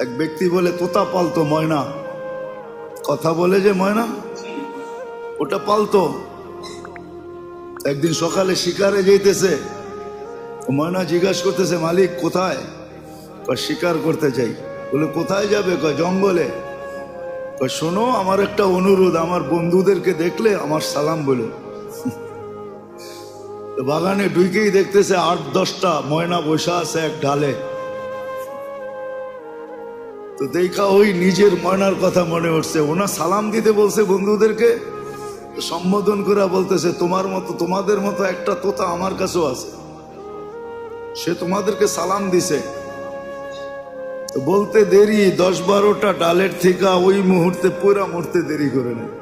এক ব্যক্তি বলে, তোতা পালতো ময়না? কথা বলে যে, ময়না, ওটা পালতো। একদিন সকালে শিকারে যেতেছে ময়না জিজ্ঞাসা করতেছে, মালিক, কোথায়? শিকার করতে চাই বলে, কোথায় যাবে? কয়, জঙ্গলে। শোনো, আমার একটা অনুরোধ, আমার বন্ধুদেরকে দেখলে আমার সালাম বলো। বাগানে ঢুকেই দেখতেছে, আট, দশটা ময়না বসা আছে এক ঢালে। তো দেখা ওই নিজের ময়নার কথা মনে উঠছে। ওনা সালাম দিতে বলছে বন্ধুদেরকে। সম্বোধন করে বলতেছে, তোমার মতো, তোমাদের মতো একটা তোতা আমার কাছেও আছে। সে তোমাদেরকে সালাম দিছে। বলতে দেরি, দশ বারোটা ডালের থেকে ওই মুহূর্তে পুরা মরতে দেরি করে নেয়।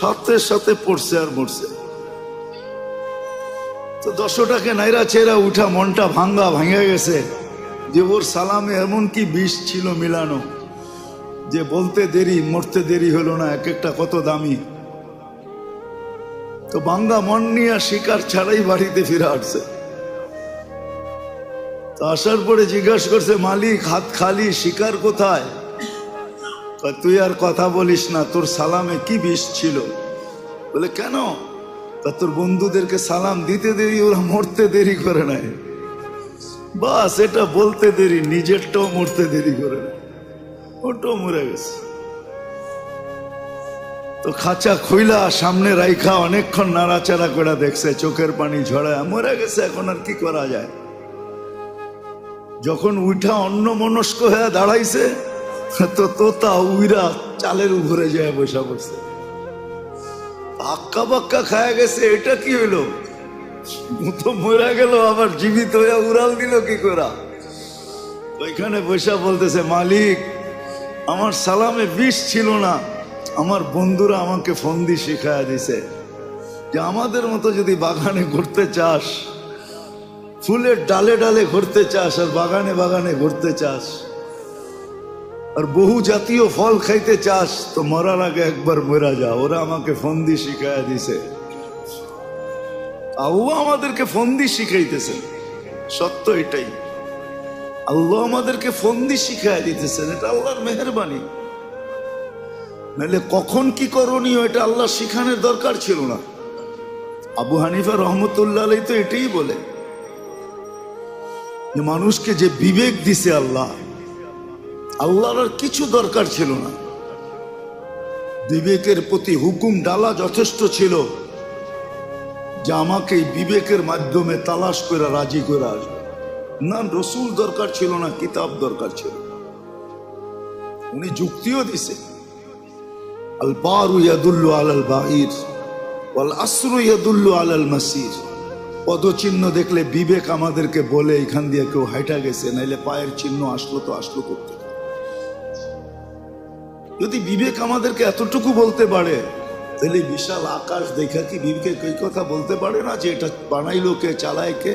সাথে সাথে পড়ছে আর মরছে। তো দশটাকে নাইরা চেরা উঠা মনটা ভাঙ্গা ভাঙে গেছে। যে ওর সালামে এমন কি বিষ ছিল মিলানো যে বলতে দেরি, মরতে দেরি হলো না, এক একটা কত দামি। তো বাঙ্গা মন নিয়ে শিকার ছাড়াই বাড়িতে ফিরে আসছে। তো আসার পরে জিজ্ঞাসা করছে, মালিক, হাত খালি, শিকার কোথায়? তুই আর কথা বলিস না, তোর সালামে কি বিষ ছিল? বলে, কেন? তা তোর বন্ধুদেরকে সালাম দিতে দেরি, ওরা মরতে দেরি করে নাই। বাস, এটা বলতে দেরি, নিজেরটাও মরতে দেরি করে। ওটাও মরে গেছে। তো খাঁচা খুইলা সামনে রাইখা অনেকক্ষণ নাড়াচাড়া করে দেখছে, চোখের পানি ঝরায়। মরে গেছে, এখন আর কি করা যায়? যখন উঠা অন্য মনস্ক হয়ে দাঁড়াইছে, তো তোতা উইরা চালের উপরে যায় বসা পড়ছে আক্কা বাক্কা খায়া গেছে, এটা কি হইল? তো মরা গেল, আবার জীবিত হয়ে উড়াল দিল কি করা? ওইখানে বসা বলতেছে, মালিক, আমার সালামে বিষ ছিল না। আমার বন্ধুরা আমাকে ফন্দি শিখায়া দিছে যে আমাদের মতো যদি বাগানে ঘুরতে চাস, ফুলের ডালে ডালে ঘুরতে চাস আর বাগানে বাগানে ঘুরতে চাস আর বহু জাতীয় ফল খাইতে চাস, তো মরার আগে একবার মরা যা। ওরা আমাকে ফন্দি শিখায়া দিছে। আল্লাহ আমাদেরকে ফন্দি শিখাইতেছে সত্য এটাই। আল্লাহ আমাদেরকে ফন্দি শিখাই দিতেছেন, এটা আল্লাহর মেহরবানি। নাহলে কখন কি করণীয় এটা আল্লাহ শিখানোর দরকার ছিল না। আবু হানিফা রহমতুল্লাহ তো এটাই বলে মানুষকে যে বিবেক দিছে আল্লাহ, আল্লাহর আর কিছু দরকার ছিল না। বিবেকের প্রতি হুকুম, ডালা যথেষ্ট ছিল। যে আমাকে বিবেকের মাধ্যমে তালাশ করে রাজি করে আসবে। না, রসুল দরকার ছিল না, কিতাব দরকার ছিল। উনি যুক্তিও দিছে। আল বারু পদচিহ্ন দেখলে বিবেক আমাদেরকে বলে, এখান দিয়ে কেউ হাইটা গেছে, নাইলে পায়ের চিহ্ন আসলো তো আসলো করতে। যদি বিবেক আমাদেরকে এতটুকু বলতে পারে তাহলে বিশাল আকাশ দেখা কি বিবেকে এই কথা বলতে পারে না যে এটা বানাইলো কে, চালায় কে?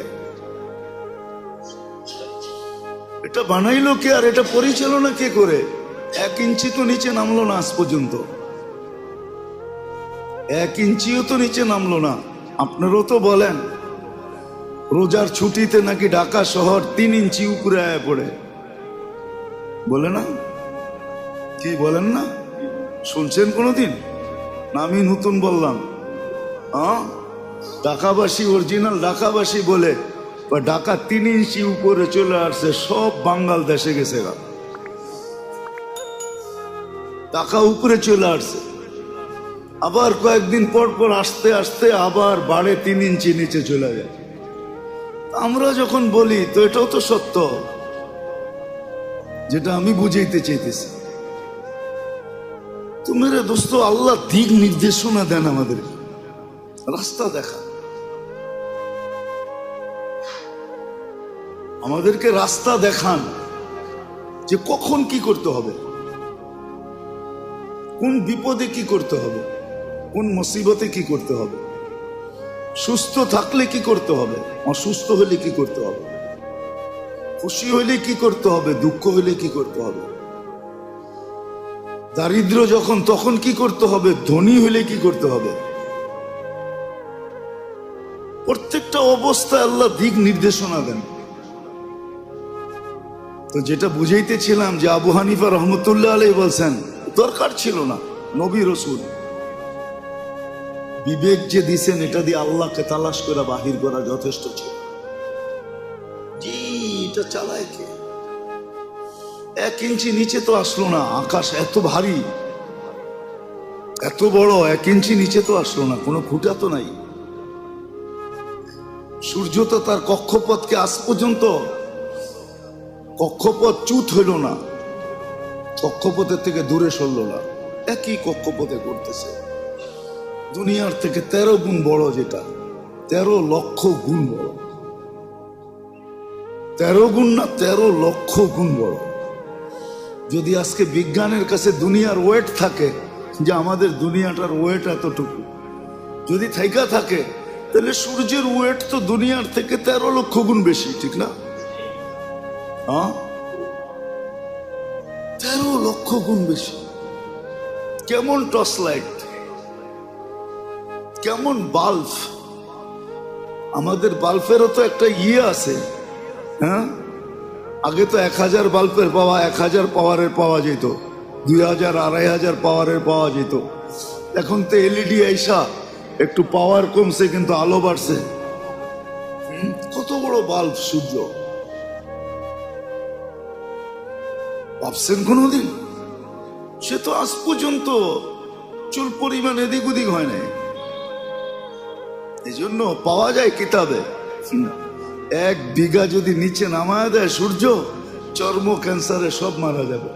এটা বানাইলো কে আর এটা পরিচালনা কে করে? এক ইঞ্চি তো নিচে নামলো না আজ পর্যন্ত। এক ইঞ্চিও তো নিচে নামলো না। আপনারও তো বলেন, রোজার ছুটিতে নাকি ঢাকা শহর তিন ইঞ্চি উপরে আয়া পড়ে। বলে না? কি বলেন না? শুনছেন কোনোদিন? আমি নতুন বললাম। ঢাকাবাসী অরিজিনাল ঢাকাবাসী বলে ঢাকা তিন ইঞ্চি উপরে চলে আসছে, সব বাঙ্গাল দেশে গেছে গা। ঢাকা উপরে চলে আসছে। আবার কয়েকদিন পর পর আসতে আসতে আবার বাড়ে তিন ইঞ্চি নিচে চলে যায়। আমরা যখন বলি, তো এটাও তো সত্য, যেটা আমি বুঝাইতে চাইতেছি। তো মেরে দোস্ত, আল্লাহ দিক নির্দেশনা দেন আমাদের। রাস্তা দেখা। আমাদেরকে রাস্তা দেখান যে কখন কি করতে হবে। কোন বিপদে কি করতে হবে। কোন মুসিবতে কি করতে হবে। সুস্থ থাকলে কি করতে হবে। অসুস্থ হলে কি করতে হবে। খুশি হলে কি করতে হবে। দুঃখ হলে কি করতে হবে। দারিদ্র যখন, তখন কি করতে হবে? ধনী হলে কি করতে হবে? প্রত্যেকটা অবস্থায় আল্লাহ দিক নির্দেশনা দেন। তো যেটা বুঝাইতেছিলাম যে আবু হানিফা রহমতুল্লাহ আলাই বলছেন, দরকার ছিল না, নবী রসুল। বিবেক যে দিছেন, এটা দিয়ে আল্লাহকে তালাশ করে বাহির করা যথেষ্ট ছিল। এটা চালায় কে? এক ইঞ্চি নিচে তো আসলো না, আকাশ এত ভারী। এত বড়, এক ইঞ্চি নিচে তো আসলো না, কোনো খুঁটা তো নাই। সূর্য তো তার কক্ষপথকে আজ পর্যন্ত কক্ষপথ চুত হইল না, কক্ষপথের থেকে দূরে সরল না, একই কক্ষপথে করতেছে দুনিয়ার থেকে তেরো গুণ বড় যেটা, তেরো লক্ষ গুণ বড়। তেরো গুণ না, তেরো লক্ষ গুণ বড়। যদি আজকে বিজ্ঞানের কাছে দুনিয়ার ওয়েট থাকে যে আমাদের দুনিয়াটার ওয়েট এতটুকু, যদি থাইকা থাকে, তাহলে সূর্যের ওয়েট তো দুনিয়ার থেকে তেরো লক্ষ গুণ বেশি, ঠিক না? হ্যাঁ? তেরো লক্ষ গুণ বেশি। কেমন টর্চ লাইট কেমন বাল্ব আমাদের বাল্বেরও তো একটা ইয়ে আছে হ্যাঁ? আগে তো এক হাজার বাল্বের পাওয়া এক হাজার পাওয়ারের পাওয়া যেত। দুই হাজার আড়াই হাজার পাওয়ারের পাওয়া যেত। এখন তো এলইডি আইসা একটু পাওয়ার কমছে কিন্তু আলো বাড়ছে। কত বড় বাল্ব সূর্য। ভাবছেন কোনোদিন? সে তো আজ পর্যন্ত চুল পরিমাণ এদিক ওদিক হয় নাই। এই পাওয়া যায় কিতাবে। হুম, এক বিঘা যদি নিচে নামায় দেয় সূর্য, চর্ম ক্যান্সারে সব মারা যাবে।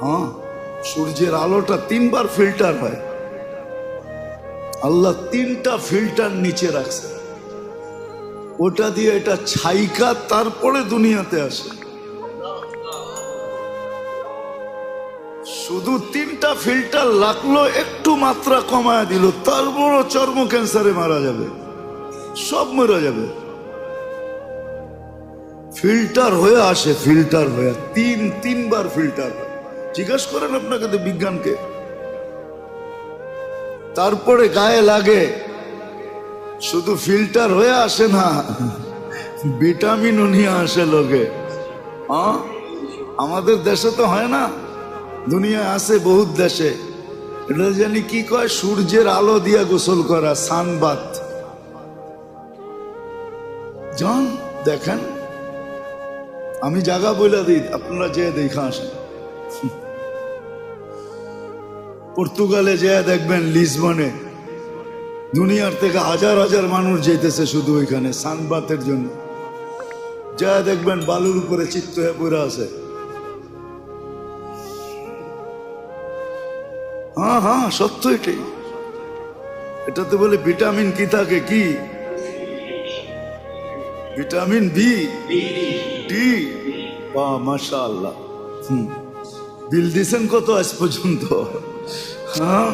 হ্যাঁ সূর্যের আলোটা তিনবার ফিল্টার হয়। আল্লাহ তিনটা ফিল্টার নিচে রাখছে। ওটা দিয়ে এটা ছাইকা তারপরে দুনিয়াতে আসে। শুধু তিনটা ফিল্টার লাগল, একটু মাত্রা কমায় দিল, তারপরও চর্ম ক্যান্সারে মারা যাবে। সব মরে যাবে। ফিল্টার হয়ে আসে, ফিল্টার হয়ে, তিন, তিনবার ফিল্টার হয়। জিজ্ঞাসা করেন আপনাকে তো বিজ্ঞানকে। তারপরে গায়ে লাগে, শুধু ফিল্টার হয়ে আসে না, ভিটামিনও নিয়ে আসে লোকে। আমাদের দেশে তো হয় না, দুনিয়ায় আছে বহুত দেশে। এটা জানি কি কয়, সূর্যের আলো দিয়া গোসল করা, সানবাত। যান, দেখেন। আমি জায়গা বইলা দিই, আপনারা যে দেখা আসেন। পর্তুগালে যে দেখবেন লিসবনে দুনিয়ার থেকে হাজার হাজার মানুষ যেতেছে শুধু ওইখানে সানবাতের জন্য। যা দেখবেন বালুর উপরে চিত্ত হয়ে পড়ে আছে। হ্যাঁ হ্যাঁ সত্য এটাই। এটাতে বলে ভিটামিন কি থাকে, কি? Vitamin B D. বা। মাশা আল্লাহ হুম। বিল দিছেন কত আজ পর্যন্ত? হ্যাঁ?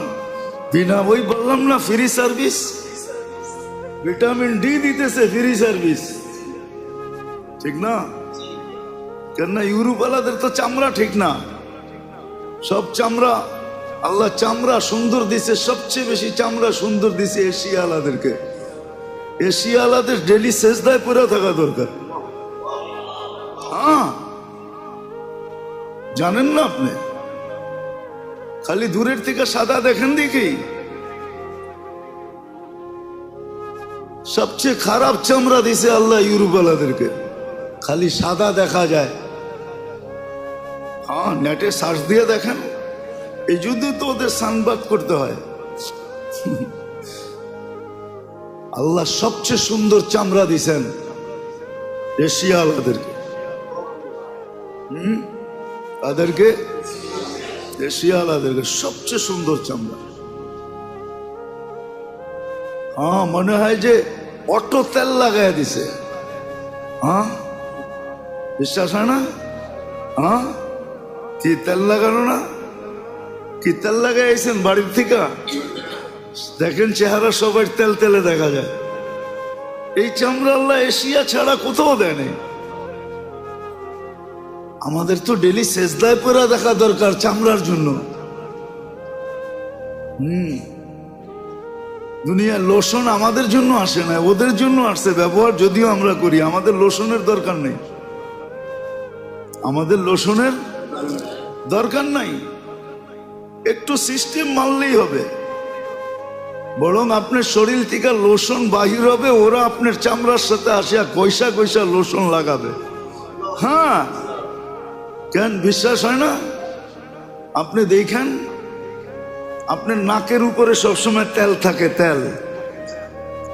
বিনা বই বললাম না ফ্রি সার্ভিস? ভিটামিন ডি দিতেছে ফ্রি সার্ভিস। ঠিক না? কেননা ইউরোপ আলাদের তো চামড়া ঠিক না। সব চামড়া আল্লাহ চামড়া সুন্দর দিছে সবচেয়ে বেশি চামড়া সুন্দর দিছে এশিয়া আলাদেরকে এশিয়া আলাদের ডেলি সেজদায় পরে থাকা দরকার। হ্যাঁ। জানেন না আপনি? খালি দূরের থেকে সাদা দেখেন দেখি। সবচেয়ে খারাপ চামড়া দিছে আল্লাহ ইউরোপালাদেরকে। খালি সাদা দেখা যায়। হ্যাঁ নেটে সার্চ দিয়ে দেখেন। এই যুদ্ধে তো ওদের সানবাদ করতে হয়। আল্লাহ সবচেয়ে সুন্দর চামড়া দিছেন এশিয়া আলাদেরকে হুম? তাদেরকে এশিয়া আলাদেরকে সবচেয়ে সুন্দর চামড়া। হ্যাঁ মনে হয় যে অটো তেল লাগাই দিছে। হ্যাঁ? বিশ্বাস হয় না? হ্যাঁ? কি তেল লাগানো না? কি তেল লাগাইছেন বাড়ির থেকে? দেখেন চেহারা সবার তেল তেলে দেখা যায়। এই চামড়া আল্লাহ এশিয়া ছাড়া কোথাও দেয় নাই। আমাদের তো ডেলি সেজদায় পরা দেখা দরকার চামড়ার জন্য। হুম। দুনিয়ার লোশন আমাদের জন্য আসে না, ওদের জন্য আসছে, ব্যবহার যদিও আমরা করি, আমাদের লোশনের দরকার নেই। আমাদের লোশনের দরকার নাই। একটু সিস্টেম মানলেই হবে। বরং আপনার শরীর থেকে লোশন বাহির হবে, ওরা আপনার চামড়ার সাথে আসিয়া কইসা কইসা লোশন লাগাবে। হ্যাঁ কেন বিশ্বাস হয় না? আপনি দেখেন, আপনার নাকের উপরে সবসময় তেল থাকে, তেল।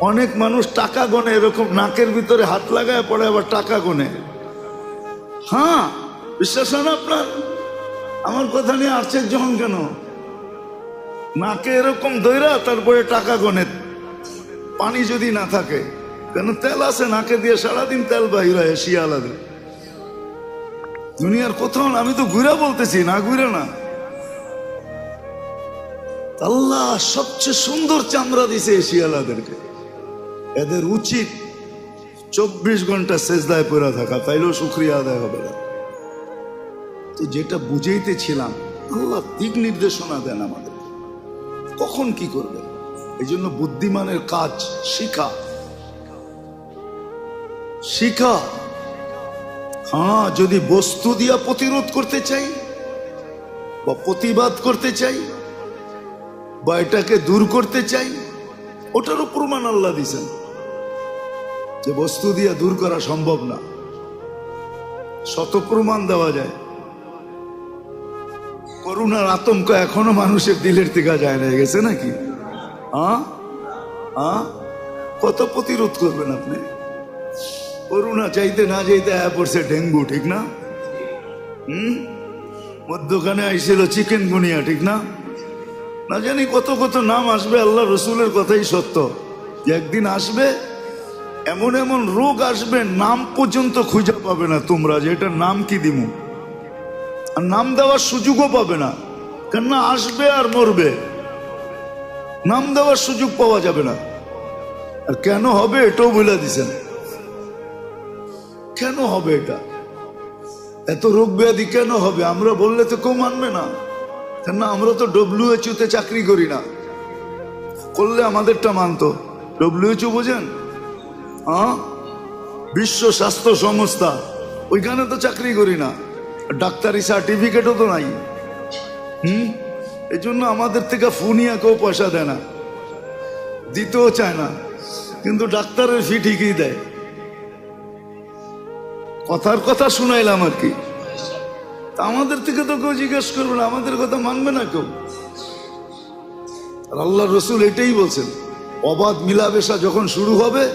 অনেক মানুষ টাকা গনে এরকম নাকের ভিতরে হাত লাগায় পড়ে আবার টাকা গনে। হ্যাঁ বিশ্বাস হয় না আপনার? আমার কথা নিয়ে আশ্চর্য হন কেন? নাকে এরকম দইরা তারপরে টাকা গনে পানি যদি না থাকে কেন তেল আছে নাকে দিয়ে সারাদিন তেল বাহির হয় শিয়ালাদের দুনিয়ার কোথাও না, আমি তো ঘুরা বলতেছি না ঘুরে না। আল্লাহ সবচেয়ে সুন্দর চামড়া দিছে শিয়ালাদেরকে এদের উচিত চব্বিশ ঘণ্টা সেজদায় পড়া থাকা তাইলেও শুক্রিয়া আদায় হবে না। তো যেটা বুঝাইতেছিলাম আল্লাহ দিক নির্দেশনা দেন আমাদের। কখন কি করবে? এই জন্য বুদ্ধিমানের কাজ শিখা। শিখা। হ্যাঁ যদি বস্তু দিয়া প্রতিরোধ করতে চাই বা প্রতিবাদ করতে চাই বা এটাকে দূর করতে চাই, ওটারও প্রমাণ আল্লাহ দিছেন। যে বস্তু দিয়ে দূর করা সম্ভব না। শত প্রমাণ দেওয়া যায়। করুণার আতঙ্ক এখনও মানুষের দিলের থেকে যায় না, গেছে নাকি? কত প্রতিরোধ করবেন আপনি? করুণা চাইতে না চাইতে পড়ছে ডেঙ্গু, ঠিক না? হুম? মধ্যখানে আইছিল চিকেন গুনিয়া, ঠিক না? না জানি কত কত নাম আসবে, আল্লাহ রসুলের কথাই সত্য। যে একদিন আসবে, এমন এমন রোগ আসবে, নাম পর্যন্ত খুঁজে পাবে না তোমরা যে এটার নাম কি দিমু? আর নাম দেওয়ার সুযোগও পাবে না। কেননা আসবে আর মরবে। নাম দেওয়ার সুযোগ পাওয়া যাবে না। আর কেন হবে এটাও বলে দিছেন। কেন হবে এটা? এত রোগ ব্যাধি কেন হবে? আমরা বললে তো কেউ মানবে না। কেননা আমরা তো ডব্লিউএচও তে চাকরি করি না। করলে আমাদেরটা মানতো। ডব্লিউএচও বোঝেন? হ্যাঁ বিশ্ব স্বাস্থ্য সংস্থা। ওইখানে তো চাকরি করি না। ডাক্তারি সার্টিফিকেটও তো নাই। হুম? এই জন্য আমাদের থেকে ফুনিয়া কেউ পয়সা দেয় না। দিতেও চায় না। কিন্তু ডাক্তারের ফি ঠিকই দেয়। কথার কথা শুনাইলাম আর কি। আমাদের থেকে তো কেউ জিজ্ঞেস করবে না, আমাদের কথা মানবে না কেউ। আর আল্লাহ রসুল এটাই বলছেন, অবাধ মিলাবেশা যখন শুরু হবে,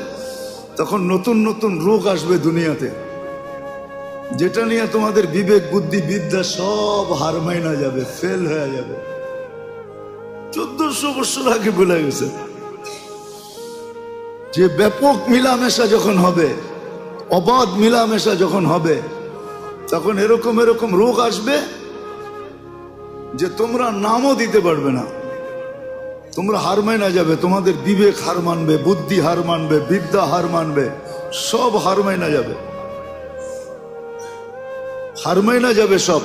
তখন নতুন নতুন রোগ আসবে দুনিয়াতে। যেটা নিয়ে তোমাদের বিবেক, বুদ্ধি, বিদ্যা সব হার মাইনা যাবে ফেল হয়ে যাবে। চোদ্দশো বছর আগে বলে গেছে। যে ব্যাপক মিলামেশা যখন হবে, অবাধ মিলামেশা যখন হবে, তখন এরকম এরকম রোগ আসবে যে তোমরা নামও দিতে পারবে না। তোমরা হার মাইনা যাবে, তোমাদের বিবেক হার মানবে, বুদ্ধি হার মানবে, বিদ্যা হার মানবে, সব হার মাইনা যাবে। হার মাইনা যাবে সব।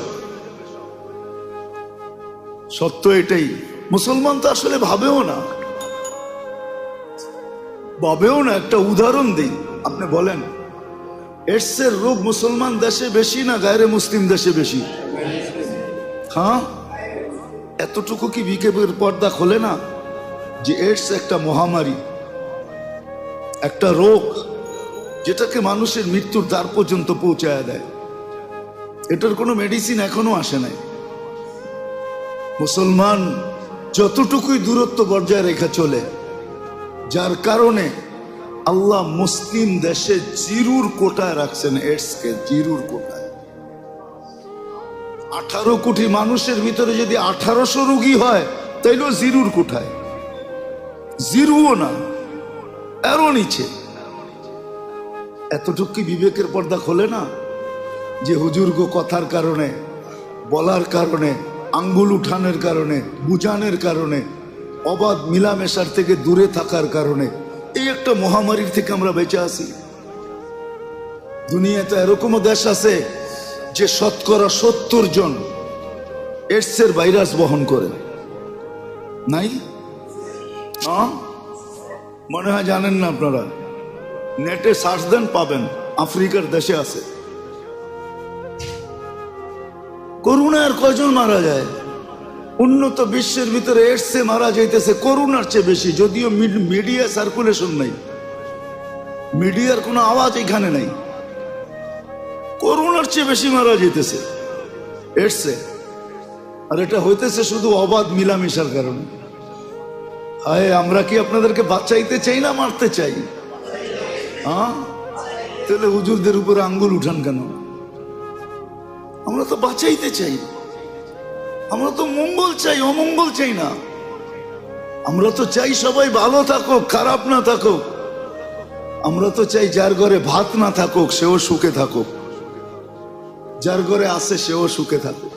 সত্য এটাই। মুসলমান তো আসলে ভাবেও না। ভাবেও না, একটা উদাহরণ দিই। আপনি বলেন এডসের রোগ মুসলমান দেশে বেশি না গায়রে মুসলিম দেশে বেশি? হ্যাঁ? এতটুকু কি বিকেপের পর্দা খোলে না যে এডস একটা মহামারী, একটা রোগ যেটাকে মানুষের মৃত্যুর দ্বার পর্যন্ত পৌঁছায় দেয়? এটার কোনো মেডিসিন এখনও আসে নাই। মুসলমান যতটুকুই দূরত্ব বজায় রেখে চলে, যার কারণে আল্লাহ মুসলিম দেশে জিরুর কোটায় রাখছেন এডসকে জিরুর কোটায়। আঠারো কোটি মানুষের ভিতরে যদি আঠারোশো রুগী হয়, তাইলেও জিরুর কোঠায় জিরুও না, এরও নিচে। এতটুকু বিবেকের পর্দা খোলে না? যে হুজুর্গ কথার কারণে, বলার কারণে, আঙ্গুল উঠানের কারণে, বুঝানোর কারণে, অবাধ মিলামেশার থেকে দূরে থাকার কারণে, এই একটা মহামারীর থেকে আমরা বেঁচে আছি। দুনিয়াতে এরকমও দেশ আছে যে শতকরা সত্তর জন এডসের ভাইরাস বহন করে। নাই? মনে হয় জানেন না আপনারা। নেটে সার্চ দেন পাবেন, আফ্রিকার দেশে আছে। করুণার কয়জন মারা যায়? উন্নত বিশ্বের ভিতরে এসছে মারা যাইতেছে করুণার চেয়ে বেশি, যদিও মিডিয়া সার্কুলেশন নাই। মিডিয়ার কোনো আওয়াজ এখানে নাই। করুণার চেয়ে বেশি মারা যাইতেছে। এডসে আর এটা হইতেছে শুধু অবাধ মিলামিশার কারণে। হায় আমরা কি আপনাদেরকে বাঁচাইতে চাই না মারতে চাই? হ্যাঁ তাহলে হুজুরদের উপরে আঙ্গুল উঠান কেন? আমরা তো বাঁচাইতে চাই। আমরা তো মঙ্গল চাই, অমঙ্গল চাই না। আমরা তো চাই সবাই ভালো থাকুক, খারাপ না থাকুক। আমরা তো চাই যার ঘরে ভাত না থাকুক, সেও সুখে থাকুক। যার ঘরে আছে, সেও সুখে থাকুক।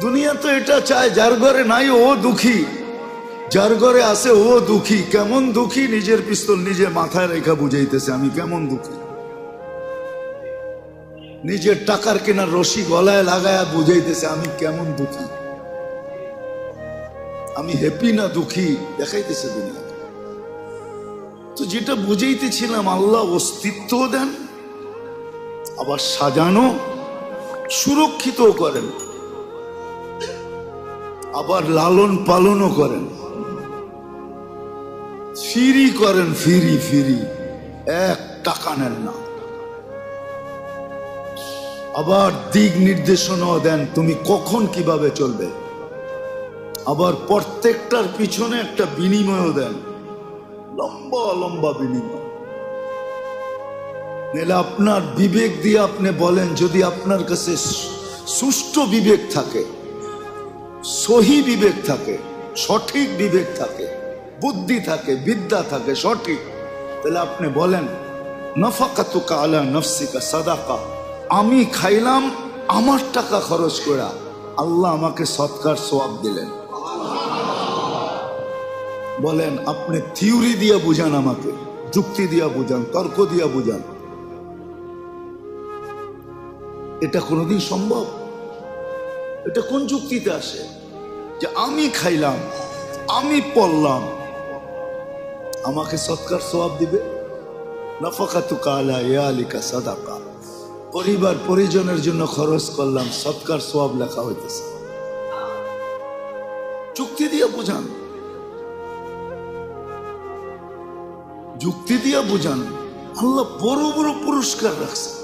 দুনিয়া তো এটা চায়, যার ঘরে নাই, ও দুঃখী। যার ঘরে আছে, ও দুঃখী। কেমন দুঃখী, নিজের পিস্তল নিজে মাথায় রেখা বুঝাইতেছে, আমি কেমন দুঃখী? নিজের টাকার কেনার রশি গলায় লাগায়া বুঝাইতেছে, আমি কেমন দুঃখী? আমি হ্যাপি না দুঃখী? দেখাইতেছে দুনিয়া। তো যেটা বুঝাইতেছিলাম, আল্লাহ অস্তিত্ব দেন, আবার সাজানো সুরক্ষিত করেন, আবার লালন পালনও করেন। ফিরি করেন, ফিরি ফিরি। এক টাকা নেন আবার দিক নির্দেশনাও দেন তুমি কখন কীভাবে চলবে। আবার প্রত্যেকটার পিছনে একটা বিনিময়ও দেন। লম্বা লম্বা বিনিময়। নাহলে আপনার বিবেক দিয়ে আপনি বলেন, যদি আপনার কাছে সুষ্ঠু বিবেক থাকে, সহি বিবেক থাকে, সঠিক বিবেক থাকে, বুদ্ধি থাকে, বিদ্যা থাকে, সঠিক, তাহলে আপনি বলেন, নফাকাতুকা আলা নফসিকা সাদাকা। আমি খাইলাম, আমার টাকা খরচ করা আল্লাহ আমাকে সৎকার সোয়াব দিলেন। বলেন, আপনি থিওরি দিয়ে বুঝান আমাকে, যুক্তি দিয়া বুঝান, তর্ক দিয়া বুঝান। এটা কোনোদিন সম্ভব? এটা কোন যুক্তিতে আসে? যে আমি খাইলাম, আমি পড়লাম, আমাকে সৎকার সোয়াব দিবে? নফাকাতু কালা ইয়ালিকা সাদাকা। পরিবার পরিজনের জন্য খরচ করলাম, সৎকার সব লেখা হইতেছে। যুক্তি দিয়ে বুঝান। যুক্তি দিয়ে বুঝান। আল্লাহ বড় বড় পুরস্কার রাখছে।